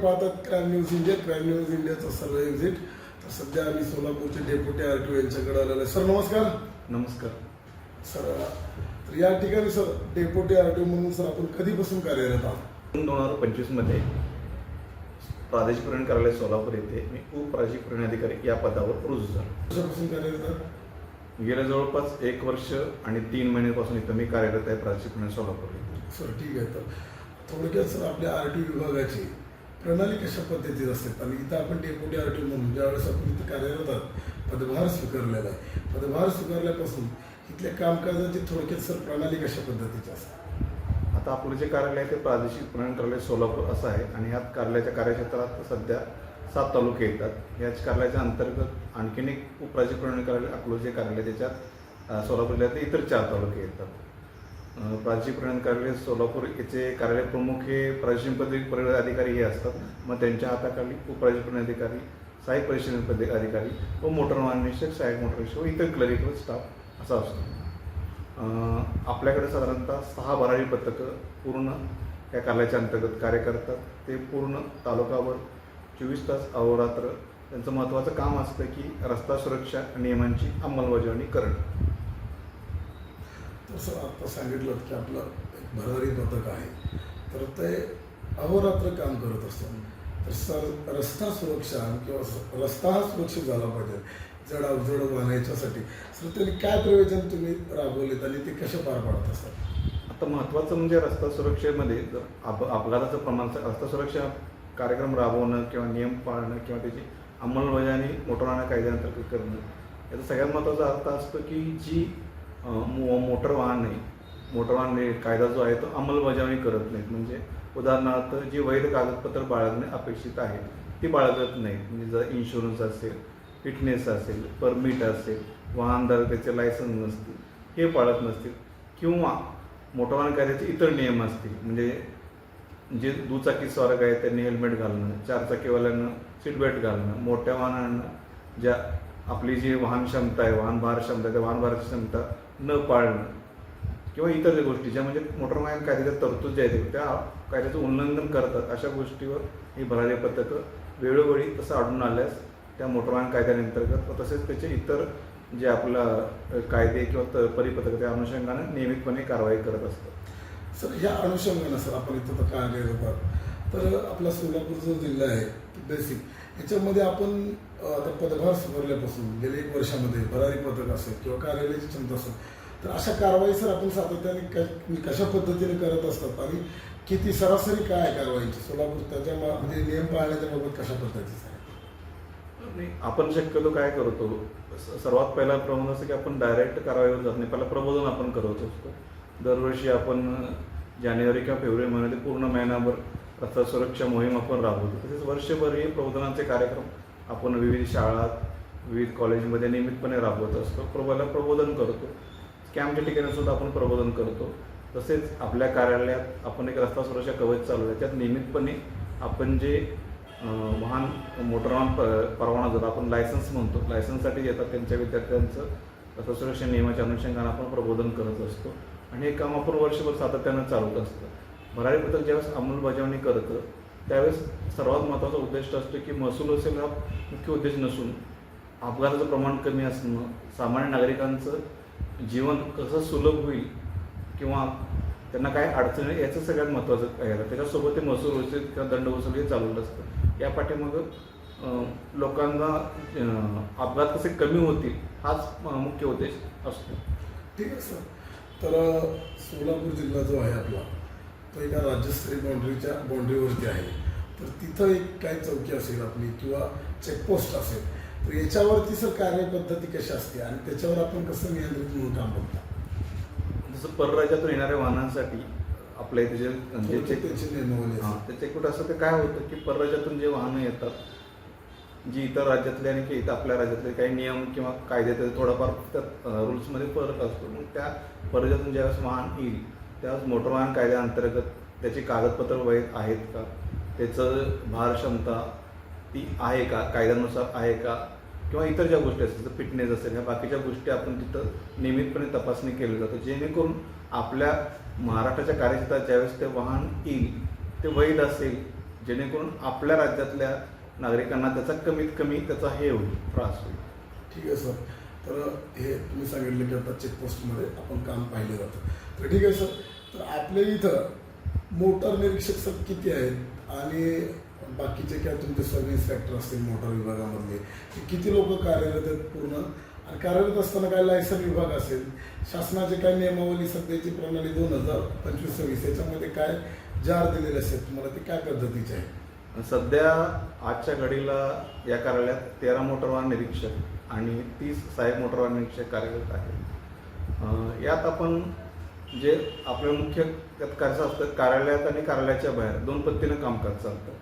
पाहतात crime news India crime news इंडियाचं सर्व एक्झिट तर सध्या आम्ही सोलापूरचे डेप्युटी आर टी ओ यांच्याकडे आलेलो आहे. सर नमस्कार. नमस्कार. सर तर या ठिकाणी sir deputy R T O म्हणून सर आपण कधीपासून कार्यरत आहात? दोन हजार पंचवीसमध्ये प्रादेशिक प्रवण कार्यालय सोलापूर येथे मी उपप्रादेशिक अधिकारी या पदावर रुजू झालो. कशापासून कार्यरत आहात? गेल्या जवळपास एक वर्ष आणि तीन महिन्यापासून इथं मी कार्यरत आहे प्रादेशिक प्रवण सोलापूर येथे. सर ठीक आहे. तर थोडक्यात सर आपल्या आर टी विभागाची प्रणाली कशा पद्धतीत असतात. आणि इथं आपण डेप्युटी आर टी म्हणून ज्यावेळेस आपण इथं कार्यरत पदभार स्वीकारलेला आहे. पदभार स्वीकारल्यापासून इथल्या कामकाजाची थोडक्यात सर प्रणाली कशा पद्धतीची असते. आता आपलं जे कार्यालय आहे ते प्रादेशिक प्रणाली कार्यालय सोलापूर असं आहे आणि ह्या कार्यालयाच्या कार्यक्षेत्रात सध्या सात तालुके येतात. याच कार्यालयाच्या अंतर्गत आणखीन एक उपराज्य प्रणाली कार्यालय आपलं जे कार्यालय त्याच्यात सोलापूर जिल्ह्यात इतर चार तालुके येतात. अ, प्रादेशिक कार्यालय सोलापूर याचे कार्यालय प्रमुख हे प्रादेशिक पदवी अधिकारी हे असतात. मग त्यांच्या हाताखाली उपराज्य अधिकारी सहाय्यक परिशीलन पद अधिकारी व मोटर वाहन सहाय्यक मोटर निरीक्षक व इतर क्लरिकल स्टाफ असा असतो. आपल्याकडे साधारणतः सहा भरारी पथकं पूर्ण या कार्यालयाच्या अंतर्गत कार्य करतात. ते पूर्ण तालुकावर चोवीस तास अहोरात्र त्यांचं महत्त्वाचं काम असतं की रस्ता सुरक्षा नियमांची अंमलबजावणी करणं. तसं आत्ता सांगितलं की आपलं एक भरारी पथक आहे. तर ते अहोरात्र काम करत असतात. तर सर रस्ता सुरक्षा किंवा रस्ता हा सुरक्षित झाला पाहिजे जड अवजड वाहनाच्यासाठी. सर त्यांनी काय प्रयोजन तुम्ही राबवलेत आणि ते कसे पार पाडत असतात? आता महत्त्वाचं म्हणजे रस्ता सुरक्षेमध्ये जर अप अपघाताचं प्रमाण रस्ता सुरक्षा कार्यक्रम राबवणं किंवा नियम पाळणं किंवा त्याची अंमलबजावणी मोटर वाहन कायद्याअंतर्गत करणं याचा सगळ्यात महत्त्वाचा अर्थ असतो की जी मोटर वाहन आहे मोटर वाहन म्हणजे कायदा जो आहे तो अंमलबजावणी करत नाहीत. म्हणजे उदाहरणार्थ जी वैध कागदपत्र बाळगणे अपेक्षित आहे ती बाळगत नाहीत. म्हणजे जर इन्शुरन्स असेल फिटनेस असेल परमिट असेल वाहनदार त्याचे लायसन्स नसतील हे पाळत नसतील किंवा मोटर वाहन कायद्याचे इतर नियम असतील. म्हणजे जे दुचाकी स्वारक आहेत त्यांनी हेल्मेट घालणं चारचाकीवाल्यांना सीटबेल्ट घालणं मोठ्या वाहनांना ज्या आपली जी वाहन क्षमता आहे वाहन भार क्षमता आहे त्या वाहन भाराची क्षमता न पाळणं किंवा इतर ज्या गोष्टी ज्या म्हणजे मोटर वाहन कायद्याच्या तरतूद ज्या आहेत त्या कायद्याचं उल्लंघन करतात. अशा गोष्टीवर ही भरारी पथकं वेळोवेळी तसं आढळून आल्यास त्या मोटर वाहन कायद्याअंतर्गत व तसेच त्याचे इतर जे आपला कायदे किंवा त- परिपत्रक त्या अनुषंगाने नियमितपणे कारवाई करत असतात. सर या अनुषंगानं सर आपण इथं तर कार्यरत तर आपला सोलापूर जो जिल्हा आहे बेसिक याच्यामध्ये आपण आता पदभार स्वीकारल्यापासून गेल्या एक वर्षामध्ये भरारी पथक असेल किंवा कार्यालयाची क्षमता असेल तर अशा कारवाई सर आपण सातत्याने म्हणजे कशा पद्धतीने करत असतात आणि किती सरासरी काय कारवाईची? सोलापूर त्याच्या म्हणजे नियम पाळण्याच्या बाबत कशा पद्धतीचा आहे नाही आपण शक्यतो काय करतो सर्वात पहिला प्रमाण असं की आपण डायरेक्ट कारवाईवर जात नाही. पहिला प्रबोधन आपण करत असतो. दरवर्षी आपण जानेवारी किंवा फेब्रुवारी महिन्यात पूर्ण महिनाभर रस्ता सुरक्षा मोहीम आपण राबवतो. तसेच वर्षभर हे प्रबोधनाचे कार्यक्रम आपण विविध शाळात विविध कॉलेजमध्ये नियमितपणे राबवत असतो. प्रबला प्रबोधन करतो. कॅम्पच्या ठिकाणी सुद्धा आपण प्रबोधन करतो. तसेच आपल्या कार्यालयात आपण एक रस्ता सुरक्षा कवच चालू आहे. त्यात नियमितपणे आपण जे वाहन मोटरवाहन प- परवाना जातो आपण लायसन्स म्हणतो. लायसन्ससाठी येतात त्यांच्या विद्यार्थ्यांचं रस्ता सुरक्षा नियमाच्या अनुषंगाने आपण प्रबोधन करत असतो. आणि हे काम आपण वर्षभर सातत्यानं चालवत असतं. भरारी पथक ज्यावेळेस अंमलबजावणी करतं त्यावेळेस सर्वात महत्त्वाचा उद्देश असतो की महसूल असेल हा मुख्य उद्देश नसून अपघाताचं प्रमाण कमी असणं सामान्य नागरिकांचं जीवन कसं सुलभ होईल किंवा त्यांना काय अडचण येईल याचं सगळ्यात महत्त्वाचं आहे. त्याच्यासोबत ते महसूल वसूल किंवा दंड वसूल हे चालवलं असतं. या पाठीमागं लोकांना अपघात कसे कमी होतील हाच मुख्य उद्देश असतो. ठीक आहे सर. तर सोलापूर जिल्हा जो आहे आपला तो एका राज्यस्तरीय बाउंड्रीच्या बाउंड्रीवरती आहे. तर तिथं एक काय चौकी असेल आपली किंवा चेकपोस्ट असेल. तर याच्यावरती सर कार्यपद्धती कशी असते आणि त्याच्यावर आपण कसं नियंत्रित म्हणून काम करतो जसं परराज्यातून येणाऱ्या वाहनांसाठी आपल्या इथे जे जे चेक त्याची असते. ते चेकपोट असं ते काय होतं की परराज्यातून जे वाहनं येतात जी इतर राज्यातले आणि की इथं आपल्या राज्यातले काही नियम किंवा कायदे थोडाफार त्यात रूल्समध्ये फरक असतो. मग त्या परराज्यातून ज्यावेळेस वाहन येईल त्यावेळेस मोटर वाहन कायद्याअंतर्गत त्याची कागदपत्र वैध आहेत का? त्याचं भार क्षमता ती आहे का? कायद्यानुसार आहे का? किंवा इतर ज्या गोष्टी असतील जसं फिटनेस असेल ह्या बाकीच्या गोष्टी आपण तिथं नियमितपणे तपासणी केली जातो जेणेकरून आपल्या महाराष्ट्राच्या कार्यक्षेत्रात ज्यावेळेस ते वाहन येईल ते वैध असेल जेणेकरून आपल्या राज्यातल्या नागरिकांना त्याचा कमीत कमी त्याचा हे होईल त्रास होईल. ठीक आहे सर. तर हे तुम्ही सांगितलं की आता चेकपोस्टमध्ये आपण काम पाहिलं जातं. तर ठीक आहे सर. तर आपल्या इथं मोटार निरीक्षक सर किती आहेत? आणि बाकीचे काय तुमचे सब इन्स्पेक्टर असतील मोटार विभागामधले ते किती लोक कार्यरत आहेत पूर्ण? आणि कार्यरत असताना काय लायसन विभाग असेल? शासनाचे काय नियमावली सध्याची प्रणाली दोन हजार पंचवीस सव्वीस याच्यामध्ये काय जार दिलेले असेल तुम्हाला ते काय पद्धतीचे आहे सध्या आजच्या घडीला या कार्यालयात तेरा मोटरवाहन निरीक्षक आणि तीस साहेब मोटरवाहन निरीक्षक कार्यरत आहेत. यात आपण जे आपलं मुख्य त्यात कसं असतं कार्यालयात आणि कार्यालयाच्या बाहेर दोन पद्धतीनं कामकाज चालतं.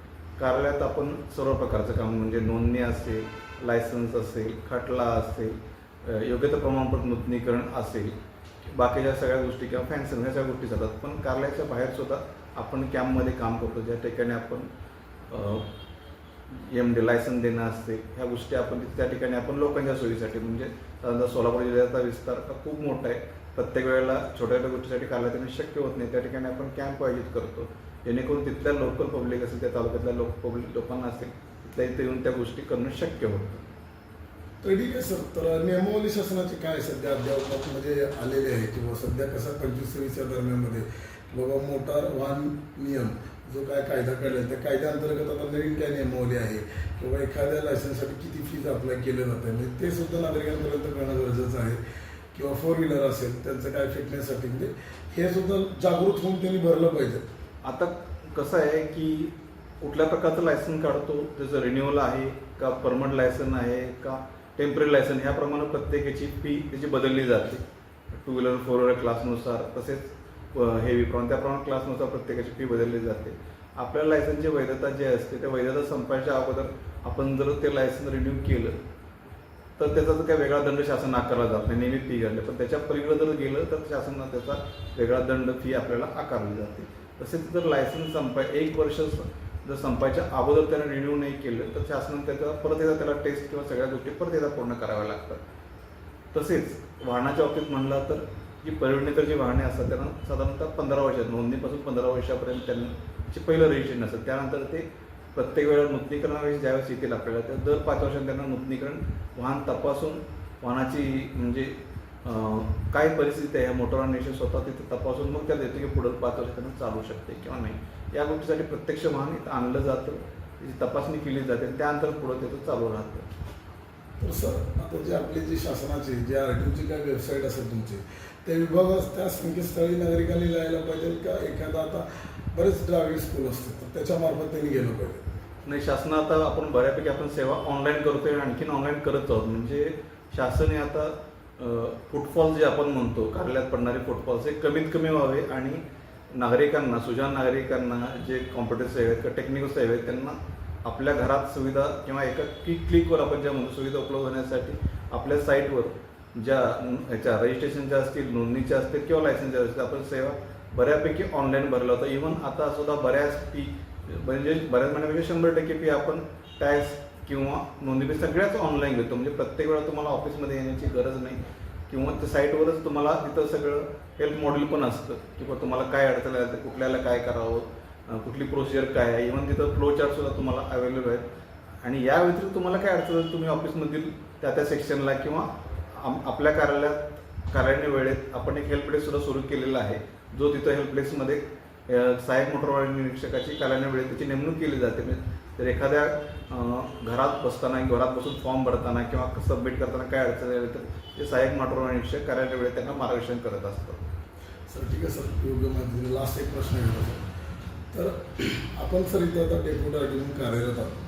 कार्यालयात आपण सर्व प्रकारचं काम म्हणजे नोंदणी असेल लायसन्स असेल खटला असेल योग्यता प्रमाणपत्र नूतनीकरण असेल बाकीच्या सगळ्या गोष्टी किंवा फॅन्सन ह्या सगळ्या गोष्टी जातात पण कार्यालयाच्या बाहेर सुद्धा आपण कॅम्पमध्ये काम करतो ज्या ठिकाणी आपण एम डी लायसन देणं असते ह्या गोष्टी आपण त्या ठिकाणी आपण लोकांच्या सोयीसाठी म्हणजे साधारणतः सोलापूर जिल्ह्याचा विस्तार हा खूप मोठा आहे. प्रत्येक वेळेला छोट्या छोट्या गोष्टीसाठी कार्यालयात शक्य होत नाही. त्या ठिकाणी आपण कॅम्प आयोजित करतो. जेणेकरून तिथल्या लोकल पब्लिक असेल त्या तालुक्यातल्या लोक पब्लिक लोकांना असेल तिथल्या इथे येऊन त्या गोष्टी करणं शक्य होतं. तर ठीक आहे सर तर नियमावली शासनाचे काय सध्या अद्यावत म्हणजे आलेले आहे? किंवा सध्या कसं पंचवीस सव्वीसच्या दरम्यानमध्ये बाबा मोटार वाहन नियम जो काय कायदा काढला त्या कायद्याअंतर्गत आता नवीन काय नियमावली आहे? किंवा एखाद्या लायसन्ससाठी किती फीज अप्लाय केलं जातं म्हणजे ते सुद्धा नागरिकांपर्यंत करणं गरजेचं आहे. किंवा फोर व्हीलर असेल त्यांचं काय फिटनेससाठी म्हणजे हे सुद्धा जागृत होऊन त्यांनी भरलं पाहिजे. आता कसं आहे की कुठल्या प्रकारचं लायसन काढतो? त्याचं रिन्युअल आहे का परमनंट लायसन आहे का टेंपररी लायसन ह्याप्रमाणे प्रत्येकाची फी त्याची बदलली जाते. टू व्हीलर फोर व्हीलर क्लासनुसार तसेच हेवी प्रमाण त्याप्रमाणे क्लासनुसार प्रत्येकाची फी बदलली जाते. आपल्या लायसनची वैधता जी असते त्या वैधता संपायच्या अगोदर आपण जर ते लायसन रिन्यू केलं तर त्याचा जर काही वेगळा दंड शासन आकारला जात नाही नेहमी फी घालणे पण त्याच्या पलीकडे जर गेलं तर शासनानं त्याचा वेगळा दंड फी आपल्याला आकारली जाते. तसेच जर लायसन्स संपाय एक वर्ष जर संपायच्या अगोदर त्यानं रिन्यू नाही केलं तर शासनानं त्याचा परत एकदा त्याला टेस्ट किंवा सगळ्या गोष्टी परत एकदा पूर्ण कराव्या लागतात. तसेच वाहनाच्या बाबतीत म्हणलं तर जी परवडणेकर जी वाहने असतात त्यांना साधारणतः पंधरा वर्षात नोंदणीपासून पंधरा वर्षापर्यंत त्यांची पहिलं रजिस्ट्रेशन असतं त्यानंतर ते प्रत्येक वेळेला नूतनीकरणाविषयी ज्यावेळेस येतील आपल्याला तर दर पाच वर्षांनी त्यांना नूतनीकरण वाहन तपासून वाहनाची म्हणजे काय परिस्थिती आहे मोटरांविषयी स्वतः तिथे तपासून मग त्या देतो की पुढं पाच वर्ष त्यांना चालू शकते किंवा नाही. या गोष्टीसाठी प्रत्यक्ष वाहन इथं आणलं जातं त्याची तपासणी केली जाते आणि त्यानंतर पुढं त्याचं चालू राहतं. तर सर आता जे आपली जी शासनाचे जे आर टी काय वेबसाईट असेल तुमची त्या विभागात त्या संकेतस्थळी नागरिकांनी जायला पाहिजे का? एखादा आता बरेच ड्रायव्हिंग स्कूल असतात. तर त्याच्यामार्फत त्यांनी गेलं पाहिजे. नाही शासन आता आपण बऱ्यापैकी आपण सेवा ऑनलाईन करतोय आणि आणखीन ऑनलाईन करत आहोत. म्हणजे शासन हे आता फुटफॉल जे आपण म्हणतो कार्यालयात पडणारे फुटफॉल्स हे कमीत कमी व्हावे आणि नागरिकांना सुजान नागरिकांना जे कॉम्प्युटर सेवा आहेत किंवा टेक्निकल सेवा आहेत त्यांना आपल्या घरात सुविधा किंवा एका क्लिक क्लिकवर आपण ज्या म्हणतो सुविधा उपलब्ध होण्यासाठी आपल्या साईटवर ज्या ह्याच्या रजिस्ट्रेशनच्या असतील नोंदणीच्या असतील किंवा लायसन्सच्या असतील आपण सेवा बऱ्यापैकी ऑनलाईन भरला होता. इव्हन आता सुद्धा बऱ्याच फी म्हणजे बऱ्याच महिन्यापैकी शंभर टक्के फी आपण टॅक्स किंवा नोंदणी सगळ्याच ऑनलाईन घेतो. म्हणजे प्रत्येक वेळा तुम्हाला ऑफिसमध्ये येण्याची गरज नाही. किंवा त्या साईटवरच तुम्हाला तिथं सगळं हेल्प मॉडेल पण असतं. किंवा तुम्हाला काय अडचण आहे कुठल्याला काय करावं कुठली प्रोसिजर काय आहे. इव्हन तिथं फ्लो चार्ट सुद्धा तुम्हाला अवेलेबल आहेत. आणि या व्यतिरिक्त तुम्हाला काय अडचण आहे तुम्ही ऑफिसमधील त्या त्या सेक्शनला किंवा आम- आपल्या कार्यालयात कार्यालय वेळेत आपण एक हेल्प डेस्क सुद्धा सुरू केलेलं आहे. जो तिथं हेल्पलेसमध्ये सहाय्यक मोटरवाहन निरीक्षकाची कार्यालय वेळेत त्याची नेमणूक केली जाते. म्हणजे तर एखाद्या घरात बसताना घरात बसून फॉर्म भरताना किंवा सबमिट करताना काय अडचण आली तर ते सहाय्यक मोटरवाहन निरीक्षक कार्यालय वेळेत त्यांना मार्गदर्शन करत असतात सर ठीक आहे सर. योग्य माहिती लास्ट एक प्रश्न आहे सर. तर आपण सर इथं आता डेप्युटी म्हणून कार्यरत आहोत.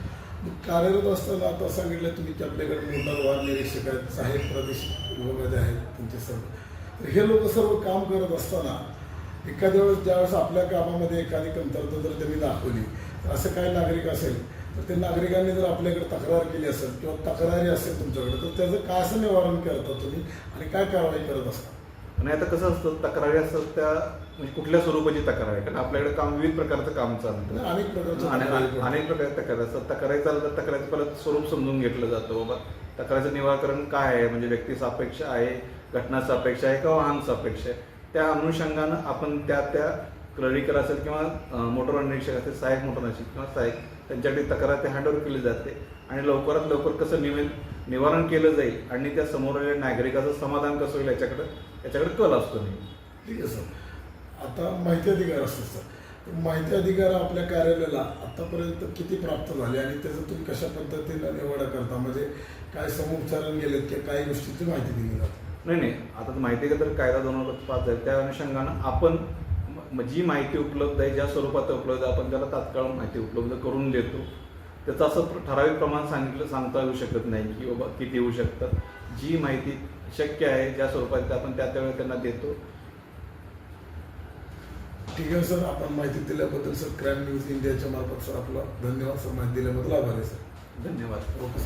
कार्यरत असताना आता सांगितलं तुम्ही की आपल्याकडे मोटार वाहन निरीक्षक आहेत सहाय्यक प्रदेश विभागाचे आहेत त्यांचे सर्व. तर हे लोक सर्व काम करत असताना एखाद्या वेळेस ज्यावेळेस आपल्या कामामध्ये एखादी कमतरता जर त्यांनी दाखवली तर असं काही नागरिक असेल तर ते नागरिकांनी जर आपल्याकडे तक्रार केली असेल किंवा तक्रारी असेल तुमच्याकडे तर त्याचं काय असं निवारण करता तुम्ही आणि काय कारवाई करत असता? आणि आता कसं असतं तक्रारी असतात त्या म्हणजे कुठल्या स्वरूपाची तक्रार? आहे कारण आपल्याकडे काम विविध प्रकारचं काम चालतं. अनेक पडतात. अनेक प्रकारच्या तक्रारी असतात. तक्रारी चालतं तर तक्रारीचं पहिलं स्वरूप समजून घेतलं जातं बाबा तक्रारीचं निराकरण काय आहे? म्हणजे व्यक्ती सापेक्ष आहे घटना सापेक्ष आहे किंवा वाहन सापेक्ष आहे? त्या अनुषंगानं आपण त्या त्या क्लरिकल असेल किंवा मोटर निरीक्षक असेल सहाय्यक मोटर निरीक्षक किंवा सहाय्यक त्यांच्याकडे तक्रार ते हँडओव्हर केली जाते. आणि लवकरात लवकर कसं निवे निवारण केलं जाईल आणि त्या समोरच्या नागरिकाचं समाधान कसं होईल याच्याकडे याच्याकडे कल असतो नाही ठीक आहे सर. आता माहिती अधिकार असतो सर. माहिती अधिकार आपल्या कार्यालयाला आतापर्यंत किती प्राप्त झाले आणि त्याचं तुम्ही कशा पद्धतीनं निवडा करता? म्हणजे काय समुपचारण गेलेत किंवा काही गोष्टीची माहिती दिली जाते? नाही नाही. आता तर माहिती का तर कायदा दोन हजार पाच आहे. त्या अनुषंगानं आपण जी माहिती उपलब्ध आहे ज्या स्वरूपात उपलब्ध आहे आपण त्याला तात्काळ माहिती उपलब्ध करून देतो. त्याचं असं ठराविक प्रमाण सांगितलं सांगता येऊ शकत नाही की बाबा किती येऊ शकतं. जी माहिती शक्य आहे ज्या स्वरूपात ते आपण त्या त्यावेळी त्यांना देतो. ठीक आहे सर. आपण माहिती दिल्याबद्दल सर. क्राईम न्यूज इंडियाच्या मार्फत सर आपला धन्यवाद सर. माहिती दिल्याबद्दल आभार आहे सर. धन्यवाद. ओके.